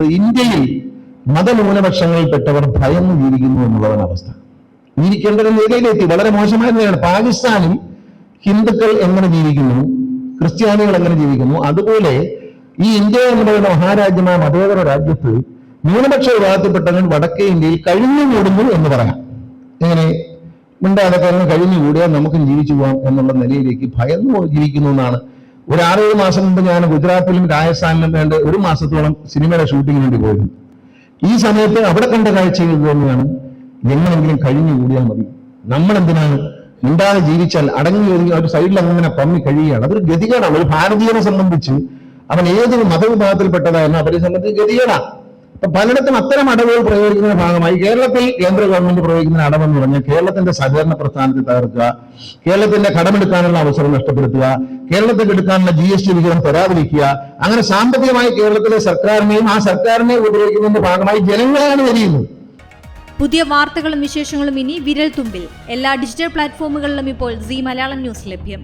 ഇന്ത്യയിൽ മതന്യൂനപക്ഷങ്ങളിൽപ്പെട്ടവർ ഭയന്ന് ജീവിക്കുന്നു എന്നുള്ളതാണ് അവസ്ഥ. ജീവിക്കേണ്ട ഒരു നിലയിലെത്തി വളരെ മോശമായ നിലയാണ്. പാകിസ്ഥാനിൽ ഹിന്ദുക്കൾ എങ്ങനെ ജീവിക്കുന്നു? ക്രിസ്ത്യാനികൾ എങ്ങനെ ജീവിക്കുന്നു? അതുപോലെ ഈ ഇന്ത്യ എന്ന് പറയുന്ന മഹാരാജ്യമായ മതേതര രാജ്യത്ത് ന്യൂനപക്ഷ വിഭാഗത്തിൽപ്പെട്ടവൻ വടക്കേ ഇന്ത്യയിൽ കഴിഞ്ഞുകൂടുന്നു എന്ന് പറയാം. എങ്ങനെ മിണ്ടാതെ കഴിഞ്ഞുകൂടിയാൽ നമുക്കും ജീവിച്ചു പോകാം എന്നുള്ള നിലയിലേക്ക് ഭയന്നു ജീവിക്കുന്നു എന്നാണ് ഒരു ആറേഴ് മാസം മുമ്പ് ഞാൻ ഗുജറാത്തിലും രാജസ്ഥാനിലും വേണ്ട ഒരു മാസത്തോളം സിനിമയുടെ ഷൂട്ടിങ്ങിന് വേണ്ടി പോയിരുന്നു. ഈ സമയത്ത് അവിടെ കണ്ട കാഴ്ചകൾ ഇത് തന്നെയാണ് എങ്ങനെങ്കിലും കഴിഞ്ഞു കൂടിയാൽ മതി. നമ്മളെന്തിനാണ്? മിണ്ടാതെ ജീവിച്ചാൽ അടങ്ങി ഒതുങ്ങി ഒരു സൈഡിൽ അങ്ങനെ പമ്മി കഴിയുകയാണ്. അതൊരു ഗതികേടാണ്. ഒരു ഭാരതീയനെ സംബന്ധിച്ച് അവൻ ഏതൊരു മതവിഭാഗത്തിൽപ്പെട്ടതായിരുന്നു അവരെ സംബന്ധിച്ച് ഗതികേടാണ് പലയിടത്തും അത്തരം അടവുകൾ പ്രയോഗിക്കുന്ന ഭാഗമായി കേരളത്തിൽ കേന്ദ്ര ഗവൺമെന്റ് പ്രയോഗിക്കുന്ന എന്ന് പറഞ്ഞാൽ കേരളത്തിന്റെ സഹകരണ പ്രസ്ഥാനത്തെ തകർക്കുക കേരളത്തിന്റെ കടമെടുക്കാനുള്ള അവസരം നഷ്ടപ്പെടുത്തുക കേരളത്തിൽ എടുക്കാനുള്ള ജി എസ് ടി വിഹിതം തരാതിരിക്കുക അങ്ങനെ സാമ്പത്തികമായി കേരളത്തിലെ സർക്കാരിനെയും ആ സർക്കാരിനെ ഉപയോഗിക്കുന്നതിന്റെ ഭാഗമായി ജനങ്ങളെയാണ് വരിയുന്നത് പുതിയ വാർത്തകളും വിശേഷങ്ങളും ഇനി വിരൽ തുമ്പിൽ എല്ലാ ഡിജിറ്റൽ പ്ലാറ്റ്ഫോമുകളിലും ഇപ്പോൾ സി മലയാളം ന്യൂസ് ലഭ്യം.